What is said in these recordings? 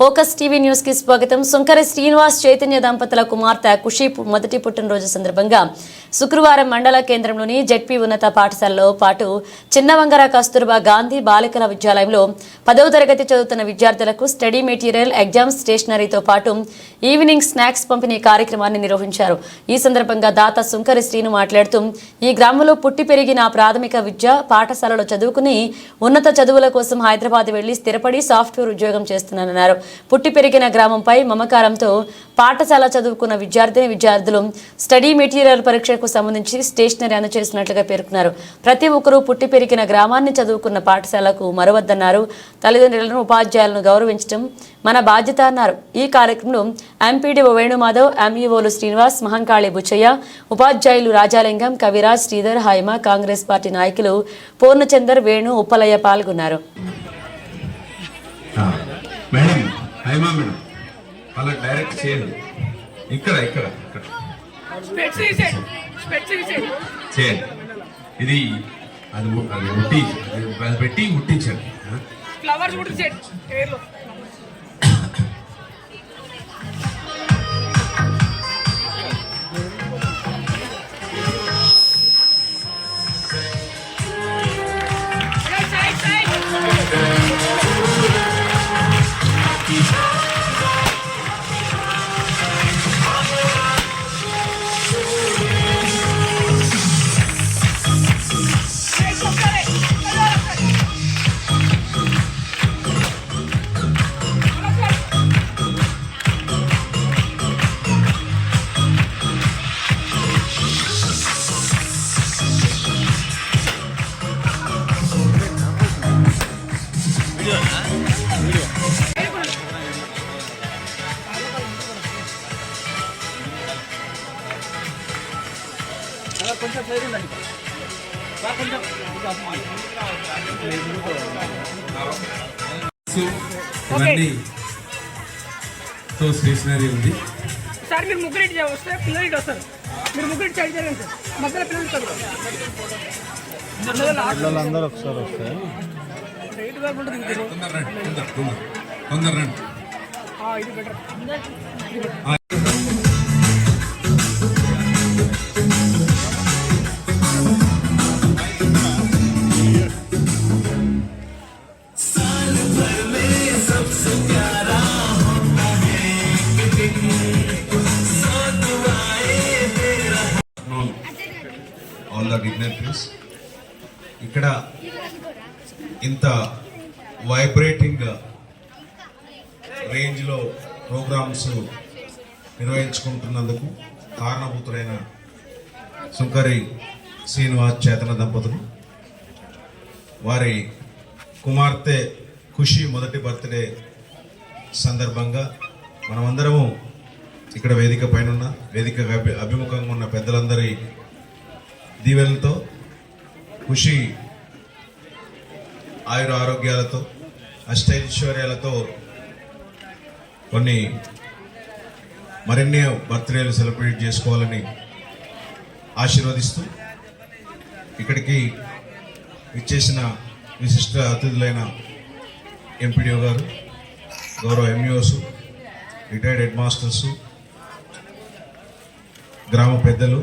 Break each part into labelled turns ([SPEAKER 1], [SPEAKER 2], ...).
[SPEAKER 1] Focus TV న్యూస్కి స్వాగతం. సుంకర శ్రీనివాస్ చైతన్య దంపతుల కుమార్తె కుషి మొదటి పుట్టినరోజు సందర్భంగా శుక్రవారం మండల కేంద్రంలోని జెడ్పీ ఉన్నత పాఠశాలలో పాటు చిన్నవంగర కస్తూర్బా గాంధీ బాలికల విద్యాలయంలో పదవ తరగతి చదువుతున్న విద్యార్థులకు స్టడీ మెటీరియల్ ఎగ్జామ్ స్టేషనరీతో పాటు ఈవినింగ్ స్నాక్స్ పంపిణీ కార్యక్రమాన్ని నిర్వహించారు. ఈ సందర్భంగా దాత సుంకరి శ్రీను మాట్లాడుతూ ఈ గ్రామంలో పుట్టి పెరిగిన ప్రాథమిక విద్య పాఠశాలలో చదువుకుని ఉన్నత చదువుల కోసం హైదరాబాద్ వెళ్ళి స్థిరపడి సాఫ్ట్వేర్ ఉద్యోగం చేస్తున్నానన్నారు. పుట్టి పెరిగిన గ్రామంపై మమకారంతో పాఠశాల చదువుకున్న విద్యార్థిని విద్యార్థులు స్టడీ మెటీరియల్ పరీక్షకు సంబంధించి స్టేషనరీ అందజేసినట్లుగా పేర్కొన్నారు. ప్రతి ఒక్కరూ పుట్టి పెరిగిన గ్రామాన్ని చదువుకున్న పాఠశాలకు మరవద్దన్నారు. తల్లిదండ్రులను ఉపాధ్యాయులను గౌరవించడం మన బాధ్యత అన్నారు. ఈ కార్యక్రమంలో ఎంపీడీఓ వేణుమాధవ్ ఎంఈఓలు శ్రీనివాస్ మహంకాళి బుచ్చయ్య ఉపాధ్యాయులు రాజాలింగం కవిరాజ్ శ్రీధర్ హైమ కాంగ్రెస్ పార్టీ నాయకులు పూర్ణచందర్ వేణు ఉప్పలయ్య పాల్గొన్నారు.
[SPEAKER 2] Madam Haima madam. అలా డైరెక్ట్ చేయండి. ఇక్కడ ఇక్కడ చేయండి. ఇది అది అది అది పెట్టి ముట్టించండి ఆ?
[SPEAKER 3] ఫ్లవర్స్ కూడా
[SPEAKER 2] సో ఇవన్నీ తో స్టేషనరీ ఉంది.
[SPEAKER 3] సార్ మీరు ముగ్గురు ఇటు వస్తే పిల్లలు ఇటు వస్తారు. మీరు ముగ్గురు ఇటు సైడ్ చేయండి సార్ మధ్యలో పిల్లలు
[SPEAKER 4] పిల్లలందరూ ఒకసారి వస్తే
[SPEAKER 3] రైట్ వైపు ఉంటుంది ఇది.
[SPEAKER 2] తొందర రండి తొందర తొందర తొందర రండి.
[SPEAKER 3] ఆ, ఇది బెటర్
[SPEAKER 2] డిగ్నర్ ప్లీజ్ ఇక్కడ ఇంత వైబ్రేటింగ్ రేంజ్లో ప్రోగ్రామ్స్ నిర్వహించుకుంటున్నందుకు కారణభూతులైన సుంకరి శ్రీనివాస్ చేతన దంపతులు వారి కుమార్తె ఖుషి మొదటి బర్త్డే సందర్భంగా మనమందరము ఇక్కడ వేదిక పైన ఉన్న వేదిక అభిముఖంగా ఉన్న పెద్దలందరి దీవెనలతో ఖుషి ఆయుర ఆరోగ్యాలతో అష్టైశ్వర్యాలతో కొన్ని మరిన్ని బర్త్డేలు సెలబ్రేట్ చేసుకోవాలని ఆశీర్వదిస్తూ ఇక్కడికి ఇచ్చేసిన విశిష్ట అతిథులైన ఎంపీడీఓ గారు గౌరవ ఎంఈఓస్ రిటైర్డ్ హెడ్ మాస్టర్సు గ్రామ పెద్దలు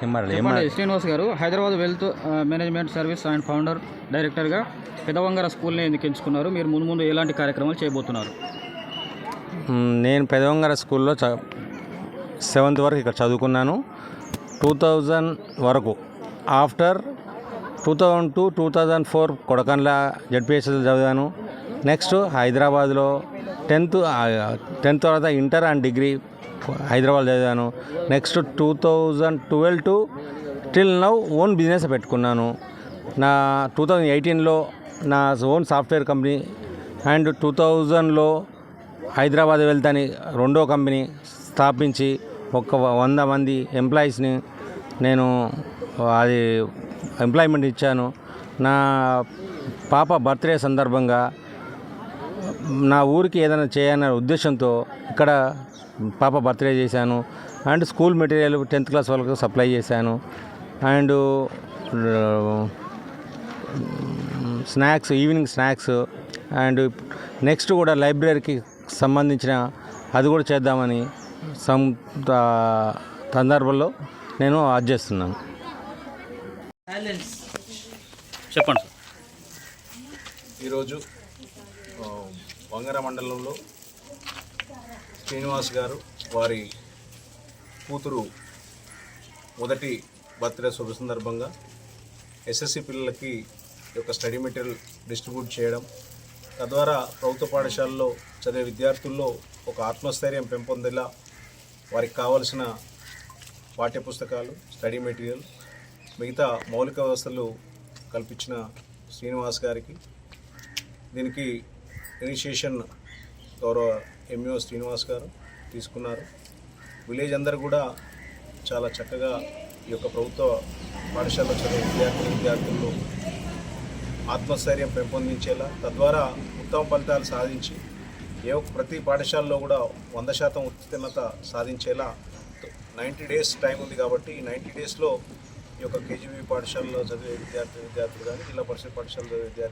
[SPEAKER 5] శ్రీనివాస్ గారు Hyderabad wealth management service and founder డైరెక్టర్గా పెదవంగర స్కూల్ని ఎందుకు ఎంచుకున్నారు మీరు ముందు ముందు ఎలాంటి కార్యక్రమాలు చేయబోతున్నారు?
[SPEAKER 6] నేను పెదవంగర స్కూల్లో చ సెవెంత్ వరకు ఇక్కడ చదువుకున్నాను. టూ థౌజండ్ వరకు. After two thousand two two thousand four Kodakandla ZPHL చదివాను. నెక్స్ట్ హైదరాబాద్లో టెన్త్ టెన్త్ తర్వాత ఇంటర్ అండ్ డిగ్రీ హైదరాబాద్ చదివాను. Next two thousand twelve to till now own business పెట్టుకున్నాను. నా టూ థౌజండ్ ఎయిటీన్లో నా own software company and two థౌజండ్లో హైదరాబాద్ వెళ్తాని రెండో కంపెనీ స్థాపించి ఒక వంద మంది ఎంప్లాయీస్ని నేను అది ఎంప్లాయ్మెంట్ ఇచ్చాను. నా పాప బర్త్డే సందర్భంగా నా ఊరికి ఏదైనా చేయాలనే ఉద్దేశంతో ఇక్కడ పాప బర్త్డే చేశాను. And school material tenth class వాళ్ళకు సప్లై చేశాను. And snacks evening snacks. And next కూడా లైబ్రరీకి సంబంధించిన అది కూడా చేద్దామని సం సందర్భంలో నేను అది చేస్తున్నాను.
[SPEAKER 5] చెప్పండి సార్.
[SPEAKER 4] ఈరోజు వంగర మండలంలో శ్రీనివాస్ గారు వారి కూతురు మొదటి బర్త్డే శుభ సందర్భంగా ఎస్ఎస్సి పిల్లలకి ఈ యొక్క స్టడీ మెటీరియల్ డిస్ట్రిబ్యూట్ చేయడం తద్వారా ప్రభుత్వ పాఠశాలలో చదివే విద్యార్థుల్లో ఒక ఆత్మస్థైర్యం పెంపొందేలా వారికి కావలసిన పాఠ్యపుస్తకాలు స్టడీ మెటీరియల్ మిగతా మౌలిక వ్యవస్థలు కల్పించిన శ్రీనివాస్ గారికి దీనికి ఇనిషియేషన్ గౌరవ ఎంఓ శ్రీనివాస్ గారు తీసుకున్నారు. విలేజ్ అందరు కూడా చాలా చక్కగా ఈ యొక్క ప్రభుత్వ పాఠశాలలో చదివే విద్యార్థులు విద్యార్థులు ఆత్మస్థైర్యం పెంపొందించేలా తద్వారా ఉత్తమ ఫలితాలు సాధించి ఏ ప్రతి పాఠశాలలో కూడా వంద శాతం ఉత్తీర్ణత సాధించేలా నైంటీ డేస్ టైం ఉంది కాబట్టి ఈ నైంటీ డేస్లో ఈ యొక్క కేజీబీ పాఠశాలలో చదివే విద్యార్థి విద్యార్థులు కానీ జిల్లా పరిషత్ పాఠశాలలో చదివే విద్యార్థులు